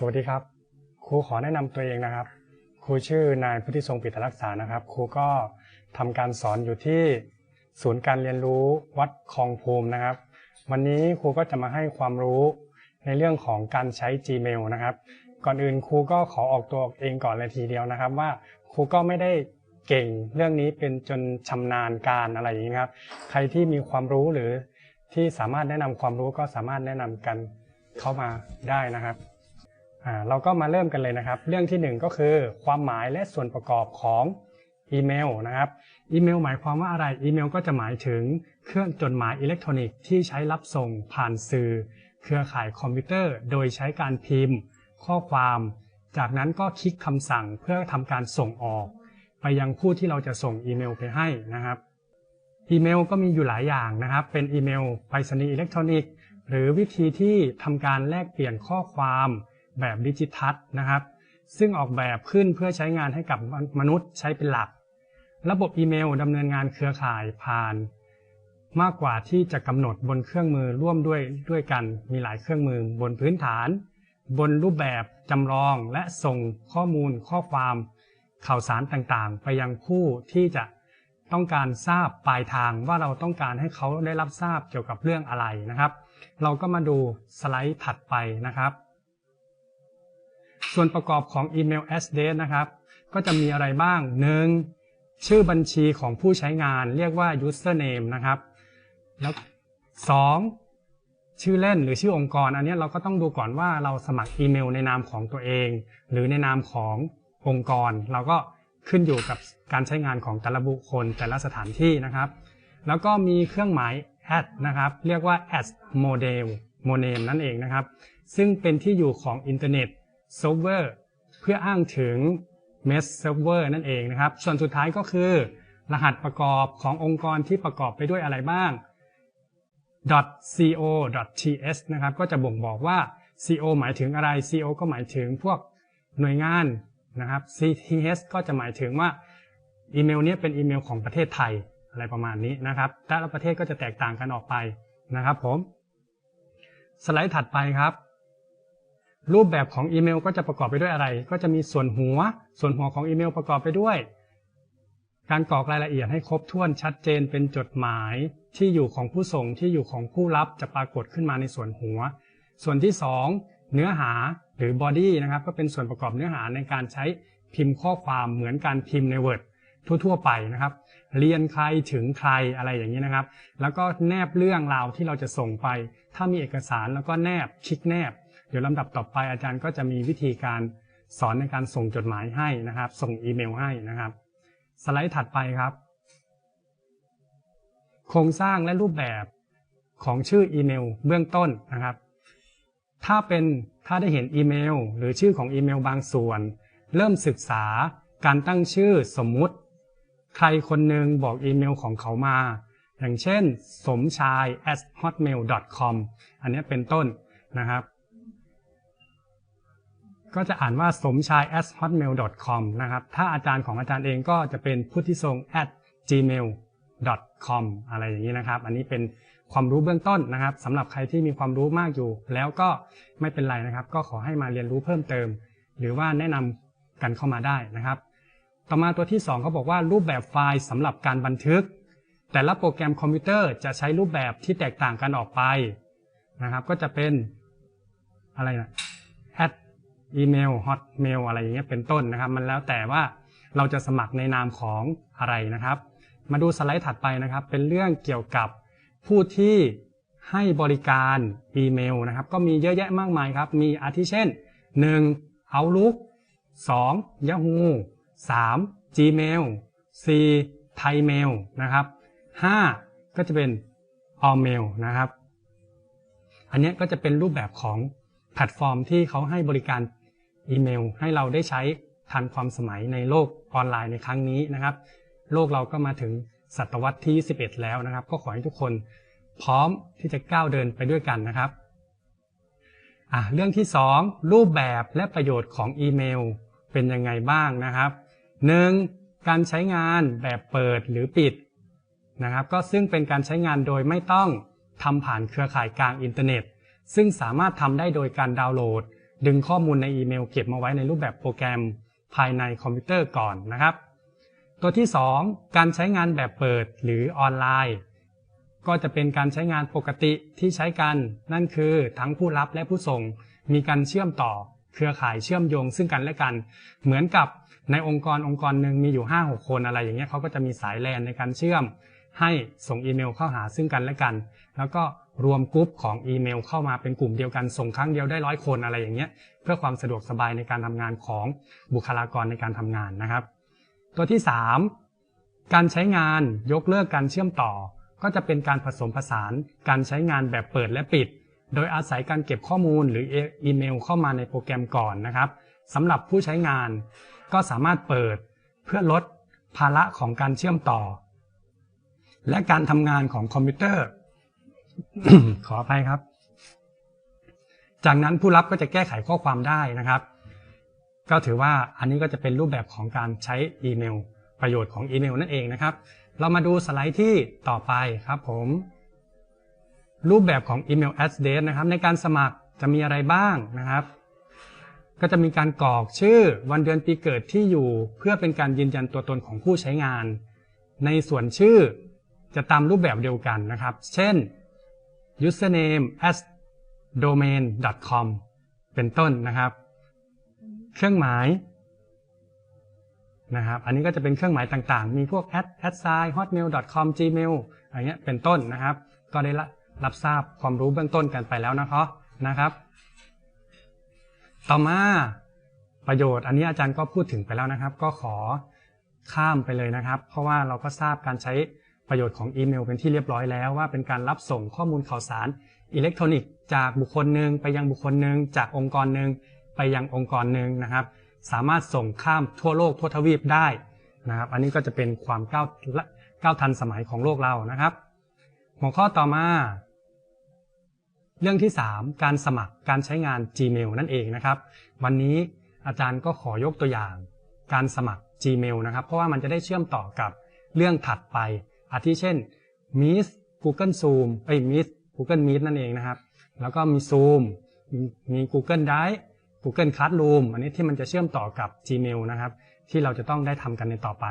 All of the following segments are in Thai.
สวัสดีครับ ครูขอแนะนำตัวเองนะครับ ครูชื่อนายพุทธิทรงปิตรักษานะครับ ครูก็ทำการสอนอยู่ที่ศูนย์การเรียนรู้วัดคลองภูมินะครับ วันนี้ครูก็จะมาให้ความรู้ในเรื่องของการใช้ Gmail นะครับ ก่อนอื่นครูก็ขอออกตัวเองก่อนเลยทีเดียวนะครับ ว่าครูก็ไม่ได้เก่งเรื่องนี้เป็นจนชำนาญการอะไรอย่างนี้ครับ ใครที่มีความรู้หรือที่สามารถแนะนำความรู้ก็สามารถแนะนำกันเข้ามาได้นะครับ เราก็มาเริ่มกันเลยนะครับ เรื่องที่หนึ่งก็คือความหมายและส่วนประกอบของอีเมลนะครับอีเมล หมายความว่าอะไรอีเมล ก็จะหมายถึงเครื่องจดหมายอิเล็กทรอนิกส์ที่ใช้รับส่งผ่านสื่อ เครือข่ายคอมพิวเตอร์ โดยใช้การพิมพ์ ข้อความ จากนั้นก็คลิกคำสั่งเพื่อทำการส่งออก ไปยังผู้ที่เราจะส่งอีเมลไปให้นะครับอีเมลก็มีอยู่หลายอย่างนะครับ เป็นอีเมลไปรษณีย์อิเล็กทรอนิกส์หรือวิธีที่ทำการแลกเปลี่ยนข้อความ แบบดิจิทัลนะครับ ซึ่งออกแบบขึ้นเพื่อใช้งานให้กับมนุษย์ใช้เป็นหลัก ระบบอีเมลดำเนินงานเครือข่ายผ่าน มากกว่าที่จะกำหนดบนเครื่องมือร่วมด้วยด้วยกัน มีหลายเครื่องมือบนพื้นฐาน บนรูปแบบจำลองและส่งข้อมูลข้อความข่าวสารต่างๆ ไปยังผู้ที่จะต้องการทราบปลายทางว่าเราต้องการให้เขาได้รับทราบเกี่ยวกับเรื่องอะไรนะครับ เราก็มาดูสไลด์ถัดไปนะครับ ส่วนประกอบของอีเมล address นะครับ ก็จะมีอะไรบ้าง 1. ชื่อบัญชีของผู้ใช้งานเรียกว่า username นะครับ แล้ว 2. ชื่อเล่นหรือชื่อองค์กร อันนี้เราก็ต้องดูก่อนว่าเราสมัครอีเมลในนามของตัวเอง หรือในนามขององค์กร เราก็ขึ้นอยู่กับการใช้งานของแต่ละบุคคลแต่ละสถานที่นะครับ แล้วก็มีเครื่องหมาย at นะครับ เรียกว่า at model modem นั่นเองนะครับ ซึ่งเป็นที่อยู่ของอินเทอร์เน็ต เซิร์ฟเวอร์เพื่ออ้างถึง mesh server นั่นเองนะครับ ส่วนสุดท้ายก็คือ รหัสประกอบขององค์กรที่ประกอบไปด้วยอะไรบ้าง .co.th นะครับ ก็จะบ่งบอกว่า co หมายถึงอะไร co ก็หมายถึงพวกหน่วยงานนะครับ ch ก็จะหมายถึงว่าอีเมลนี้เป็นอีเมลของประเทศไทยอะไรประมาณนี้นะครับ แต่ละประเทศก็จะแตกต่างกันออกไปนะครับผม สไลด์ถัดไปครับ รูปแบบของอีเมลก็จะประกอบไปด้วยอะไร ก็จะมีส่วนหัว ส่วนหัวของอีเมลประกอบไปด้วย การกรอกรายละเอียดให้ครบถ้วนชัดเจนเป็นจดหมายที่อยู่ของผู้ส่งที่อยู่ของผู้รับจะปรากฏขึ้นมาในส่วนหัว ส่วนที่ 2 เนื้อหาหรือ body นะครับก็เป็นส่วนประกอบเนื้อหาในการใช้พิมพ์ข้อความเหมือนการพิมพ์ใน Word ทั่ว ๆ ไปนะครับ เรียนใครถึงใครอะไรอย่างนี้นะครับ แล้วก็แนบเรื่องราวที่เราจะส่งไป ถ้ามีเอกสารแล้วก็แนบคลิกแนบ เดี๋ยวลำดับต่อไปอาจารย์ก็จะมีวิธีการสอนในการส่งจดหมายให้นะครับ ส่งอีเมลให้นะครับ สไลด์ถัดไปครับ โครงสร้างและรูปแบบของชื่ออีเมลเบื้องต้นนะครับ ถ้าเป็นถ้าได้เห็นอีเมล หรือชื่อของอีเมลบางส่วน เริ่มศึกษาการตั้งชื่อสมมุติ ใครคนหนึ่งบอกอีเมลของเขามา อย่างเช่น สมชาย at hotmail com อันนี้เป็นต้นนะครับ ก็จะอ่านว่าสมชาย at hotmail com นะครับ ถ้าอาจารย์ของอาจารย์เองก็จะเป็นพุทธิทรง at gmail com อะไรอย่างนี้นะครับ อันนี้เป็นความรู้เบื้องต้นนะครับสำหรับใครที่มีความรู้มากอยู่ แล้วก็ไม่เป็นไรนะครับ ก็ขอให้มาเรียนรู้เพิ่มเติม หรือว่าแนะนำกันเข้ามาได้นะครับ ต่อมาตัวที่2เขาบอกว่ารูปแบบไฟล์สำหรับการบันทึก แต่ละโปรแกรมคอมพิวเตอร์จะใช้รูปแบบที่แตกต่างกันออกไปนะครับ ก็จะเป็นอะไรนะ อีเมล hotmail อะไรอย่างเงี้ยเป็นต้นนะครับ มันแล้วแต่ว่าเราจะสมัครในนามของอะไรนะครับ มาดูสไลด์ถัดไปนะครับ เป็นเรื่องเกี่ยวกับผู้ที่ให้บริการอีเมลนะครับ ก็มีเยอะแยะมากมายครับ มีอาทิเช่น 1. Outlook 2. Yahoo 3. Gmail 4. Thaimail นะครับ 5. ก็จะเป็น Allmail นะครับ อันนี้ก็จะเป็นรูปแบบของแพลตฟอร์มที่เขาให้บริการ อีเมล ให้เราได้ใช้ทันความสมัยในโลกออนไลน์ในครั้งนี้นะครับ โลกเราก็มาถึงศตวรรษที่21แล้วนะครับ ก็ขอให้ทุกคนพร้อมที่จะก้าวเดินไปด้วยกันนะครับอะเรื่องที่ 2 รูปแบบและประโยชน์ของอีเมลเป็นยังไงบ้างนะครับ 1. การใช้งานแบบเปิดหรือปิดนะครับ ก็ซึ่งเป็นการใช้งานโดยไม่ต้องทำผ่านเครือข่ายกลางอินเทอร์เน็ต ซึ่งสามารถทำได้โดยการดาวน์โหลด ดึงข้อมูลในอีเมลเก็บมาไว้ในรูปแบบโปรแกรมภายในคอมพิวเตอร์ก่อนนะครับ ตัวที่ 2 การใช้งานแบบเปิดหรือออนไลน์ ก็จะเป็นการใช้งานปกติที่ใช้กัน นั่นคือทั้งผู้รับและผู้ส่งมีการเชื่อมต่อ เครือข่ายเชื่อมโยงซึ่งกันและกัน เหมือนกับในองค์กรองค์กรหนึ่งมีอยู่ 5-6 คนอะไรอย่างเงี้ยเขาก็จะมีสายแลนในการเชื่อม ให้ส่งอีเมลเข้าหาซึ่งกันและกัน แล้วก็ รวมกรุ๊ปของอีเมลเข้ามาเป็นกลุ่มเดียวกันส่งครั้งเดียวได้ร้อยคนอะไรอย่างเงี้ยเพื่อความสะดวกสบายในการทำงานของบุคลากรในการทำงานนะครับ ตัวที่ 3 การใช้งานยกเลิกการเชื่อมต่อ ก็จะเป็นการผสมผสานการใช้งานแบบเปิดและปิด โดยอาศัยการเก็บข้อมูลหรืออีเมลเข้ามาในโปรแกรมก่อนนะครับสำหรับผู้ใช้งานก็สามารถเปิดเพื่อลดภาระของการเชื่อมต่อ และการทำงานของคอมพิวเตอร์ ขออภัยครับ จากนั้นผู้รับก็จะแก้ไขข้อความได้นะครับ ก็ถือว่าอันนี้ก็จะเป็นรูปแบบของการใช้อีเมล ประโยชน์ของอีเมลนั่นเองนะครับ เรามาดูสไลด์ที่ต่อไปครับผม รูปแบบของอีเมล address นะครับ ในการสมัครจะมีอะไรบ้างนะครับ ก็จะมีการกรอกชื่อวันเดือนปีเกิดที่อยู่เพื่อเป็นการยืนยันตัวตนของผู้ใช้งาน ในส่วนชื่อจะตามรูปแบบเดียวกันนะครับ เช่น username as domain com เป็นต้นนะครับ เครื่องหมายนะครับ อันนี้ก็จะเป็นเครื่องหมายต่างๆ มีพวก at at sign hotmail com gmail อะไรเงี้ยเป็นต้นนะครับ ก็ได้รับทราบความรู้เบื้องต้นกันไปแล้วนะครับนะครับ ต่อมาประโยชน์ อันนี้อาจารย์ก็พูดถึงไปแล้วนะครับ ก็ขอข้ามไปเลยนะครับ เพราะว่าเราก็ทราบการใช้ ประโยชน์ของอีเมลเป็นที่เรียบร้อยแล้วว่าเป็นการรับส่งข้อมูลข่าวสารอิเล็กทรอนิกส์จากบุคคลหนึ่งไปยังบุคคลหนึ่งจากองค์กรหนึ่งไปยังองค์กรหนึ่งนะครับ สามารถส่งข้ามทั่วโลกทั่วทวีปได้นะครับ อันนี้ก็จะเป็นความก้าวก้าวทันสมัยของโลกเรานะครับ หัวข้อต่อมาเรื่องที่ 3 การสมัครการใช้งาน Gmail นั่นเองนะครับ วันนี้อาจารย์ก็ขอยกตัวอย่าง การสมัคร Gmail นะครับ เพราะว่ามันจะได้เชื่อมต่อกับเรื่องถัดไป อาทิเช่น Meet Google Zoom เอ้ย Meet Google Meet นั่นเองนะครับ แล้วก็มี Zoom มี Google Drive Google Classroom อันนี้ที่มันจะเชื่อมต่อกับ Gmail นะครับ ที่เราจะต้องได้ทำกันในต่อไป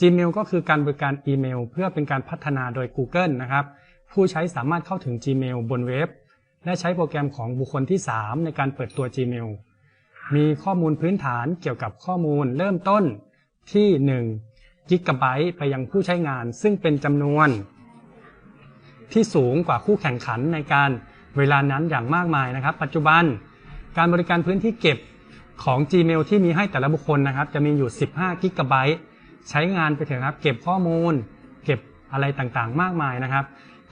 Gmail ก็คือการบริการอีเมล เพื่อเป็นการพัฒนาโดย Google นะครับ ผู้ใช้สามารถเข้าถึง Gmail บนเว็บ และใช้โปรแกรมของบุคคลที่ 3 ในการเปิดตัว Gmail มีข้อมูลพื้นฐานเกี่ยวกับข้อมูลเริ่มต้นที่ 1 กิกะไบต์ไปยังผู้ใช้งาน ซึ่งเป็นจำนวนที่สูงกว่าคู่แข่งขันในการเวลานั้นอย่างมากมายนะครับ ปัจจุบันการบริการพื้นที่เก็บของ Gmail ที่มีให้แต่ละบุคคลนะครับ จะมีอยู่ 15 กิกะไบต์ใช้งานไปเถอะครับ เก็บข้อมูล เก็บอะไรต่างๆ มากมายนะครับ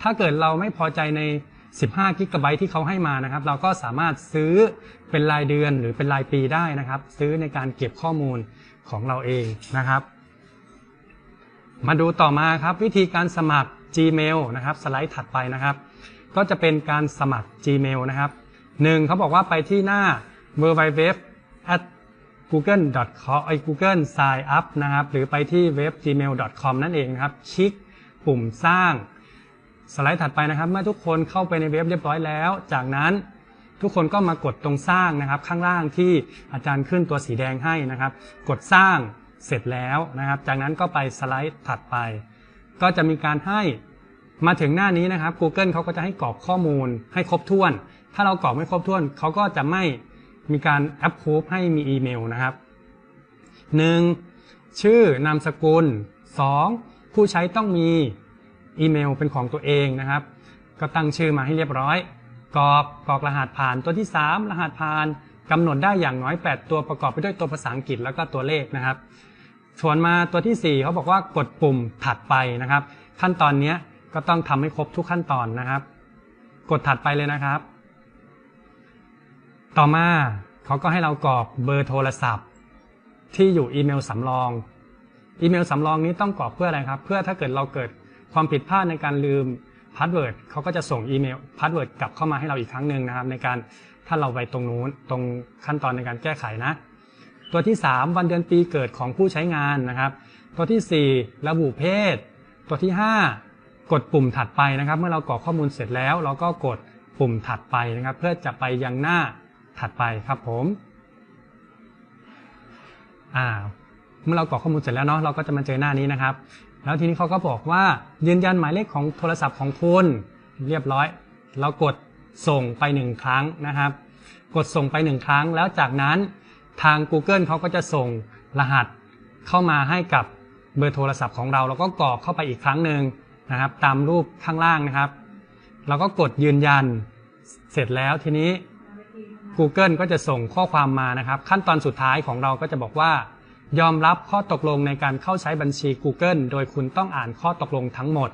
ถ้าเกิดเราไม่พอใจใน 15 กิกะไบต์ที่เขาให้มานะครับ เราก็สามารถซื้อเป็นรายเดือนหรือเป็นรายปีได้นะครับ ซื้อในการเก็บข้อมูลของเราเองนะครับ มาดูต่อมาครับวิธีการสมัคร Gmail นะครับสไลด์ถัดไปนะครับ ก็จะเป็นการสมัคร Gmail นะครับหนึ่งเขาบอกว่าไปที่หน้า www at google.com ไอ้ google sign up นะครับ หรือไปที่เว็บ gmail.com นั่นเองนะครับ คลิกปุ่มสร้าง สไลด์ถัดไปนะครับ เมื่อทุกคนเข้าไปในเว็บเรียบร้อยแล้ว จากนั้นทุกคนก็มากดตรงสร้างนะครับ ข้างล่างที่อาจารย์ขึ้นตัวสีแดงให้นะครับ กดสร้าง เสร็จแล้วนะครับ จากนั้นก็ไปสไลด์ถัดไป ก็จะมีการให้มาถึงหน้านี้นะครับ Google เขาก็จะให้กรอกข้อมูลให้ครบถ้วน ถ้าเรากรอกไม่ครบถ้วน เขาก็จะไม่มีการ approve ให้มีอีเมลนะครับ 1. ชื่อนามสกุล 2. ผู้ใช้ต้องมีอีเมลเป็นของตัวเองนะครับ ก็ตั้งชื่อมาให้เรียบร้อย กรอกกรอกรหัสผ่านตัวที่ 3 รหัสผ่านกำหนดได้อย่างน้อย 8 ตัวประกอบไปด้วยตัวภาษาอังกฤษแล้วก็ตัวเลขนะครับ ส่วนมาตัวที่ 4เขาบอกว่ากดปุ่มถัดไปนะครับ ขั้นตอนนี้ก็ต้องทำให้ครบทุกขั้นตอนนะครับ กดถัดไปเลยนะครับ ต่อมาเขาก็ให้เรากรอกเบอร์โทรศัพท์ ที่อยู่อีเมลสำรอง อีเมลสำรองนี้ต้องกรอกเพื่ออะไรครับ เพื่อถ้าเกิดเราเกิดความผิดพลาดในการลืมพาสเวิร์ดเขาก็จะส่งอีเมลพาสเวิร์ดกลับเข้ามาให้เราอีกครั้งหนึ่งนะครับ ในการถ้าเราไปตรงนู้นตรงขั้นตอนในการแก้ไขนะ ตัวที่ 3 วันเดือนปีเกิดของผู้ใช้งานนะครับ ตัวที่ 4 ระบุเพศ ตัวที่ 5 กดปุ่มถัดไปนะครับ เมื่อเรากรอกข้อมูลเสร็จแล้ว เราก็กดปุ่มถัดไปนะครับ เพื่อจะไปยังหน้าถัดไปครับผมอ่าเมื่อเรากรอกข้อมูลเสร็จแล้วเนาะเราก็จะมาเจอหน้านี้นะครับ แล้วทีนี้เขาก็บอกว่ายืนยันหมายเลขของโทรศัพท์ของคุณเรียบร้อย เรากดส่งไปหนึ่งครั้งนะครับ กดส่งไปหนึ่งครั้งแล้วจากนั้น ทาง Google เขาก็จะส่งรหัสเข้ามาให้กับเบอร์โทรศัพท์ของเราเราก็กรอกเข้าไปอีกครั้งหนึ่งนะครับ ตามรูปข้างล่างนะครับ เราก็กดยืนยันเสร็จแล้วทีนี้ Google ก็จะส่งข้อความมานะครับ ขั้นตอนสุดท้ายของเราก็จะบอกว่า ยอมรับข้อตกลงในการเข้าใช้บัญชี Google โดยคุณต้องอ่านข้อตกลงทั้งหมด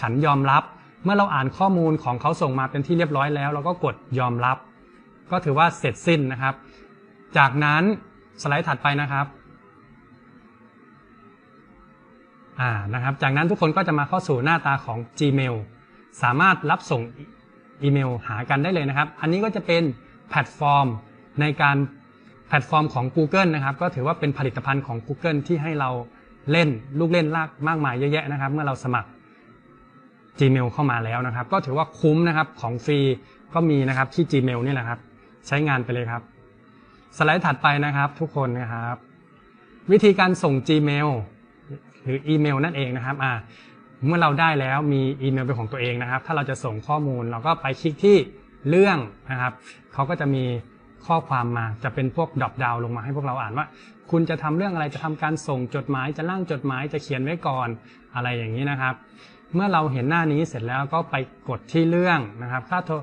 ฉันยอมรับเมื่อเราอ่านข้อมูลของเขาส่งมาเป็นที่เรียบร้อยแล้ว เราก็กดยอมรับ ก็ถือว่าเสร็จสิ้นนะครับ จากนั้นสไลด์ถัดไปนะครับอ่านะครับ จากนั้นทุกคนก็จะมาเข้าสู่หน้าตาของ Gmail สามารถรับส่งอีเมลหากันได้เลยนะครับ อันนี้ก็จะเป็นแพลตฟอร์มในการแพลตฟอร์มของ Google นะครับ ก็ถือว่าเป็นผลิตภัณฑ์ของ Google ที่ให้เราเล่นลูกเล่นลากมากมายเยอะแยะนะครับ เมื่อเราสมัคร Gmail เข้ามาแล้วนะครับ ก็ถือว่าคุ้มนะครับของฟรีก็มีนะครับที่ Gmail นี่แหละครับ ใช้งานไปเลยครับ สไลด์ถัดไปนะครับทุกคนนะครับ วิธีการส่ง Gmail หรืออีเมลนั่นเองนะครับอ่าเมื่อเราได้แล้วมีอีเมลเป็นของตัวเองนะครับ ถ้าเราจะส่งข้อมูลเราก็ไปคลิกที่เรื่องนะครับเขาก็จะมีข้อความมาจะเป็นพวกดรอปดาวลงมาให้พวกเราอ่านว่า คุณจะทำเรื่องอะไรจะทำการส่งจดหมายจะร่างจดหมายจะเขียนไว้ก่อนอะไรอย่างนี้นะครับ เมื่อเราเห็นหน้านี้เสร็จแล้วก็ไปกดที่เรื่องนะครับ ถ้าโทร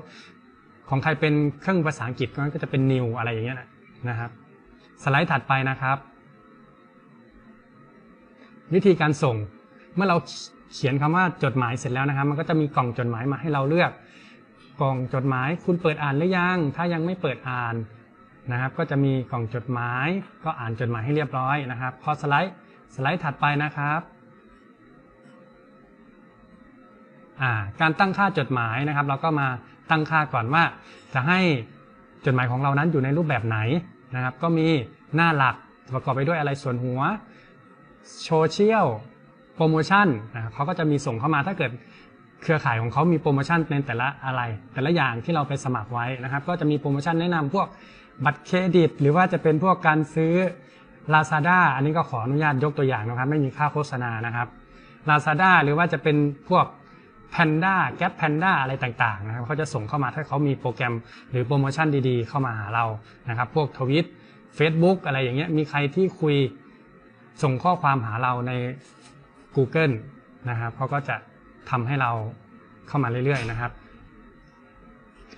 ของใครเป็นเครื่องภาษาอังกฤษก็จะเป็น new อะไรอย่างเงี้ยนะ ครับ สไลด์ถัดไปนะครับ วิธีการส่งเมื่อเราเขียนคำว่าจดหมายเสร็จแล้วนะครับ มันก็จะมีกล่องจดหมายมาให้เราเลือก กล่องจดหมายคุณเปิดอ่านหรือยัง ถ้ายังไม่เปิดอ่านนะครับ ก็จะมีกล่องจดหมาย ก็อ่านจดหมายให้เรียบร้อยนะครับ พอสไลด์สไลด์ถัดไปนะครับการตั้งค่าจดหมายนะครับ เราก็มาตั้งค่าก่อนว่าจะให้จดหมายของเรานั้นอยู่ในรูปแบบไหน นะครับ ก็มีหน้าหลักประกอบไปด้วยอะไรส่วนหัวโซเชียลโปรโมชั่นนะเขาก็จะมีส่งเข้ามาถ้าเกิดเครือข่ายของเขามีโปรโมชั่นในแต่ละอะไร แต่ละอย่างที่เราไปสมัครไว้นะครับ ก็จะมีโปรโมชั่นแนะนำพวกบัตรเครดิต หรือว่าจะเป็นพวกการซื้อ Lazada อันนี้ก็ขออนุญาตยกตัวอย่างนะครับ ไม่มีค่าโฆษณานะครับ Lazada หรือว่าจะเป็นพวก Panda แก p Panda อะไรต่างๆนะครับเขาจะส่งเข้ามาถ้าเขามีโปรแกรมหรือโปรโมชั่นดีๆ เข้ามาหาเรานะครับพวกทวิต Facebook อะไรอย่างเงี้ยมีใครที่คุยส่งข้อความหาเราใน Google นะครับเขาก็จะทำให้เราเข้ามาเรื่อยๆนะครับ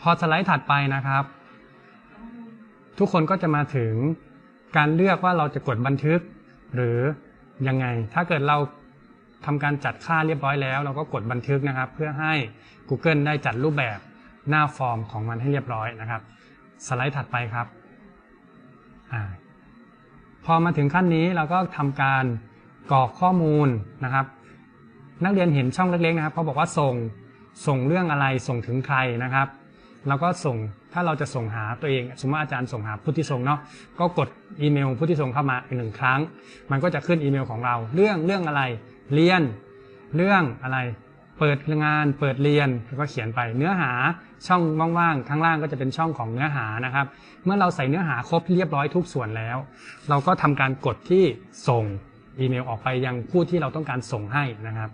พอสไลด์ถัดไปนะครับ ทุกคนก็จะมาถึงการเลือกว่าเราจะกดบันทึกหรือยังไง ถ้าเกิดเรา ทำการจัดค่าเรียบร้อยแล้ว เราก็กดบันทึกนะครับ เพื่อให้ Google ได้จัดรูปแบบหน้าฟอร์มของมันให้เรียบร้อยนะครับ สไลด์ถัดไปครับอพอมาถึงขั้นนี้เราก็ทำการกรอกข้อมูลนะครับ นักเรียนเห็นช่องเล็กๆนะครับเขาบอกว่าส่งส่งเรื่องอะไรส่งถึงใครนะครับเราก็ส่งถ้าเราจะส่งหาตัวเอง สมมติอาจารย์ส่งหาผู้ที่ส่งเนาะก็กดอีเมลผู้ที่ส่งเข้ามาอีกหนึ่งครั้ง มันก็จะขึ้นอีเมลของเรา เรื่องเรื่องอะไร เรียน เรื่องอะไร เปิดงาน เปิดเรียนแล้วก็เขียนไปเนื้อหาช่องว่างๆข้างล่างก็จะเป็นช่องของเนื้อหานะครับ เมื่อเราใส่เนื้อหาครบเรียบร้อยทุกส่วนแล้ว เราก็ทำการกดที่ส่งอีเมลออกไปยังผู้ที่เราต้องการส่งให้นะครับ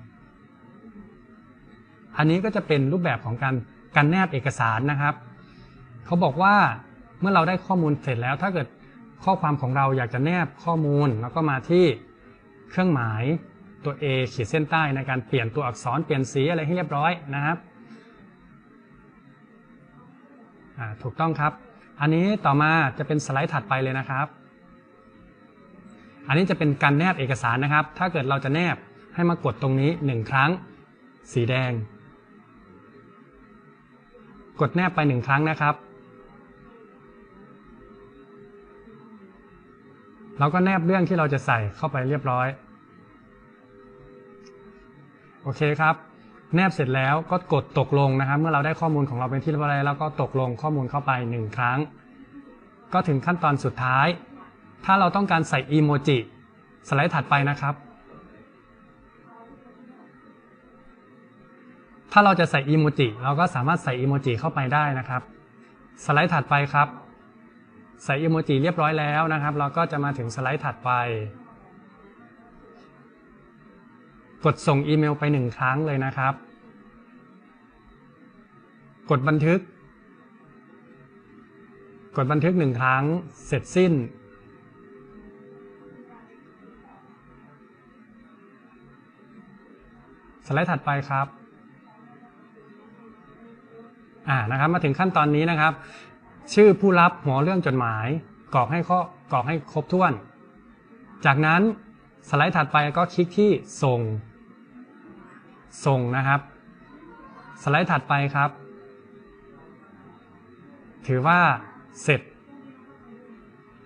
อันนี้ก็จะเป็นรูปแบบของการการแนบเอกสารนะครับเขาบอกว่าเมื่อเราได้ข้อมูลเสร็จแล้ว ถ้าเกิดข้อความของเราอยากจะแนบข้อมูลแล้วก็มาที่เครื่องหมาย ตัว A ขีดเส้นใต้ในการเปลี่ยนตัวอักษรเปลี่ยนสีอะไรให้เรียบร้อยนะครับถูกต้องครับ อันนี้ต่อมาจะเป็นสไลด์ถัดไปเลยนะครับ อันนี้จะเป็นการแนบเอกสารนะครับ ถ้าเกิดเราจะแนบให้มากดตรงนี้หนึ่งครั้ง สีแดง กดแนบไปหนึ่งครั้งนะครับ เราก็แนบเรื่องที่เราจะใส่เข้าไปเรียบร้อย โอเคครับ แนบเสร็จแล้วก็กดตกลงนะครับ เมื่อเราได้ข้อมูลของเราเป็นที่เรียบร้อยแล้วก็ตกลงข้อมูลเข้าไปหนึ่งครั้ง ก็ถึงขั้นตอนสุดท้าย ถ้าเราต้องการใส่อีโมจิสไลด์ถัดไปนะครับ ถ้าเราจะใส่อีโมจิเราก็สามารถใส่อีโมจิเข้าไปได้นะครับ สไลด์ถัดไปครับ ใส่อีโมจิเรียบร้อยแล้วนะครับ เราก็จะมาถึงสไลด์ถัดไป กดส่งอีเมลไปหนึ่งครั้งเลยนะครับ กดบันทึก กดบันทึกหนึ่งครั้ง เสร็จสิ้น สไลด์ถัดไปครับอ่านะครับ มาถึงขั้นตอนนี้นะครับ ชื่อผู้รับหัวเรื่องจดหมายกรอกให้ข้อกรอกให้ครบถ้วน จากนั้นสไลด์ถัดไปก็คลิกที่ส่ง ส่งนะครับ สไลด์ถัดไปครับ ถือว่าเสร็จ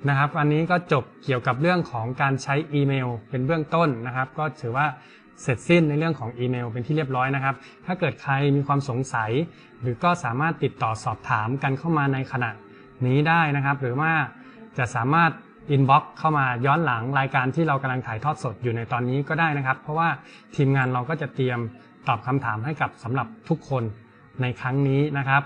นะครับ อันนี้ก็จบเกี่ยวกับเรื่องของการใช้อีเมล เป็นเบื้องต้นนะครับ ก็ถือว่าเสร็จสิ้นในเรื่องของอีเมลเป็นที่เรียบร้อยนะครับ ถ้าเกิดใครมีความสงสัย หรือก็สามารถติดต่อสอบถามกันเข้ามาในขณะนี้ได้นะครับ หรือว่าจะสามารถ อินบ็อกเข้ามาย้อนหลังรายการที่เรากำลังถ่ายทอดสดอยู่ในตอนนี้ก็ได้นะครับ เพราะว่าทีมงานเราก็จะเตรียมตอบคำถามให้กับสำหรับทุกคนในครั้งนี้นะครับ